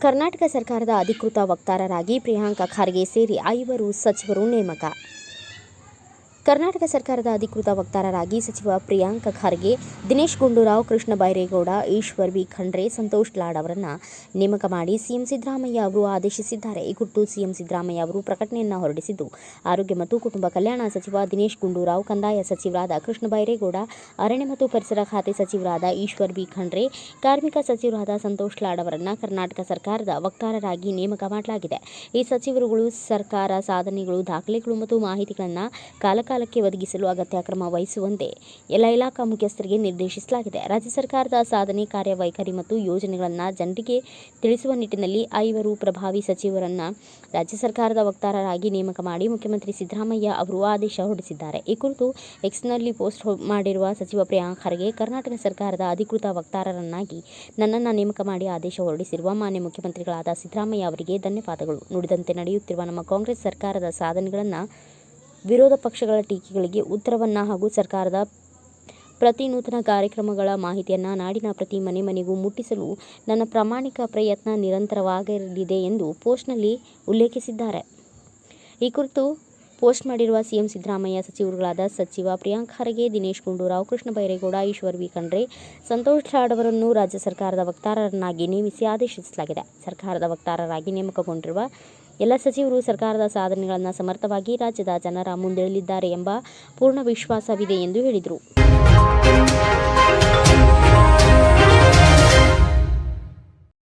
ಕರ್ನಾಟಕ ಸರ್ಕಾರದ ಅಧಿಕೃತ ವಕ್ತಾರರಾಗಿ ಪ್ರಿಯಾಂಕ ಖರ್ಗೆ ಸೇರಿ ಐವರು ಸಚಿವರು ನೇಮಕ ಕರ್ನಾಟಕ ಸರ್ಕಾರದ ಅಧಿಕೃತ ವಕ್ತಾರರಾಗಿ ಸಚಿವ ಪ್ರಿಯಾಂಕ ಖರ್ಗೆ, ದಿನೇಶ್ ಗುಂಡೂರಾವ್, ಕೃಷ್ಣ ಬೈರೇಗೌಡ, ಈಶ್ವರ್ ಬಿ ಖಂಡ್ರೆ, ಸಂತೋಷ್ ಲಾಡ್ ಅವರನ್ನು ನೇಮಕ ಮಾಡಿ ಸಿಎಂ ಸಿದ್ದರಾಮಯ್ಯ ಅವರು ಆದೇಶಿಸಿದ್ದಾರೆ. ಈ ಕುರಿತು ಸಿಎಂ ಸಿದ್ದರಾಮಯ್ಯ ಅವರು ಪ್ರಕಟಣೆಯನ್ನು ಹೊರಡಿಸಿದ್ದು, ಆರೋಗ್ಯ ಮತ್ತು ಕುಟುಂಬ ಕಲ್ಯಾಣ ಸಚಿವ ದಿನೇಶ್ ಗುಂಡೂರಾವ್, ಕಂದಾಯ ಸಚಿವರಾದ ಕೃಷ್ಣ ಬೈರೇಗೌಡ, ಅರಣ್ಯ ಮತ್ತು ಪರಿಸರ ಖಾತೆ ಸಚಿವರಾದ ಈಶ್ವರ್ ಬಿ ಖಂಡ್ರೆ, ಕಾರ್ಮಿಕ ಸಚಿವರಾದ ಸಂತೋಷ್ ಲಾಡ್ ಅವರನ್ನು ಕರ್ನಾಟಕ ಸರ್ಕಾರದ ವಕ್ತಾರರಾಗಿ ನೇಮಕ ಮಾಡಲಾಗಿದೆ. ಈ ಸಚಿವರುಗಳು ಸರ್ಕಾರ ಸಾಧನೆಗಳು, ದಾಖಲೆಗಳು ಮತ್ತು ಮಾಹಿತಿಗಳನ್ನು ಕಾಲಕಾಲಕ್ಕೆ ಒದಗಿಸಲು ಅಗತ್ಯ ಕ್ರಮ ವಹಿಸುವಂತೆ ಎಲ್ಲ ಇಲಾಖಾ ಮುಖ್ಯಸ್ಥರಿಗೆ ನಿರ್ದೇಶಿಸಲಾಗಿದೆ. ರಾಜ್ಯ ಸರ್ಕಾರದ ಸಾಧನೆ ಕಾರ್ಯವೈಖರಿ ಮತ್ತು ಯೋಜನೆಗಳನ್ನು ಜನರಿಗೆ ತಿಳಿಸುವ ನಿಟ್ಟಿನಲ್ಲಿ ಐವರು ಪ್ರಭಾವಿ ಸಚಿವರನ್ನು ರಾಜ್ಯ ಸರ್ಕಾರದ ವಕ್ತಾರರಾಗಿ ನೇಮಕ ಮಾಡಿ ಮುಖ್ಯಮಂತ್ರಿ ಸಿದ್ದರಾಮಯ್ಯ ಅವರು ಆದೇಶ ಹೊರಡಿಸಿದ್ದಾರೆ. ಈ ಕುರಿತು ಎಕ್ಸ್ನಲ್ಲಿ ಪೋಸ್ಟ್ ಮಾಡಿರುವ ಸಚಿವ ಪ್ರಿಯಾಂಕ್ ಖರ್ಗೆ, ಕರ್ನಾಟಕ ಸರ್ಕಾರದ ಅಧಿಕೃತ ವಕ್ತಾರರನ್ನಾಗಿ ನನ್ನನ್ನು ನೇಮಕ ಮಾಡಿ ಆದೇಶ ಹೊರಡಿಸಿರುವ ಮಾನ್ಯ ಮುಖ್ಯಮಂತ್ರಿಗಳಾದ ಸಿದ್ದರಾಮಯ್ಯ ಅವರಿಗೆ ಧನ್ಯವಾದಗಳು. ನುಡಿದಂತೆ ನಡೆಯುತ್ತಿರುವ ನಮ್ಮ ಕಾಂಗ್ರೆಸ್ ಸರ್ಕಾರದ ಸಾಧನೆಗಳನ್ನು ವಿರೋಧ ಪಕ್ಷಗಳ ಟೀಕೆಗಳಿಗೆ ಉತ್ತರವನ್ನು ಹಾಗೂ ಸರ್ಕಾರದ ಪ್ರತಿ ನೂತನ ಕಾರ್ಯಕ್ರಮಗಳ ಮಾಹಿತಿಯನ್ನು ನಾಡಿನ ಪ್ರತಿ ಮನೆ ಮನೆಗೂ ಮುಟ್ಟಿಸಲು ನನ್ನ ಪ್ರಾಮಾಣಿಕ ಪ್ರಯತ್ನ ನಿರಂತರವಾಗಿರಲಿದೆ ಎಂದು ಪೋಸ್ಟ್ನಲ್ಲಿ ಉಲ್ಲೇಖಿಸಿದ್ದಾರೆ. ಈ ಕುರಿತು ಪೋಸ್ಟ್ ಮಾಡಿರುವ ಸಿಎಂ ಸಿದ್ದರಾಮಯ್ಯ, ಸಚಿವರುಗಳಾದ ಸಚಿವ ಪ್ರಿಯಾಂಕ್ ಖರ್ಗೆ, ದಿನೇಶ್ ಗುಂಡೂರಾವ್, ಕೃಷ್ಣ ಬೈರೇಗೌಡ, ಈಶ್ವರ್ ವಿ ಖಂಡ್ರೆ, ಸಂತೋಷ್ ಲಾಡ್ ಅವರನ್ನು ರಾಜ್ಯ ಸರ್ಕಾರದ ವಕ್ತಾರರನ್ನಾಗಿ ನೇಮಿಸಿ ಆದೇಶಿಸಲಾಗಿದೆ. ಸರ್ಕಾರದ ವಕ್ತಾರರಾಗಿ ನೇಮಕಗೊಂಡಿರುವ ಎಲ್ಲ ಸಚಿವರು ಸರ್ಕಾರದ ಸಾಧನೆಗಳನ್ನು ಸಮರ್ಥವಾಗಿ ರಾಜ್ಯದ ಜನರ ಮುಂದಿಡಲಿದ್ದಾರೆ ಎಂಬ ಪೂರ್ಣ ವಿಶ್ವಾಸವಿದೆ ಎಂದು ಹೇಳಿದರು.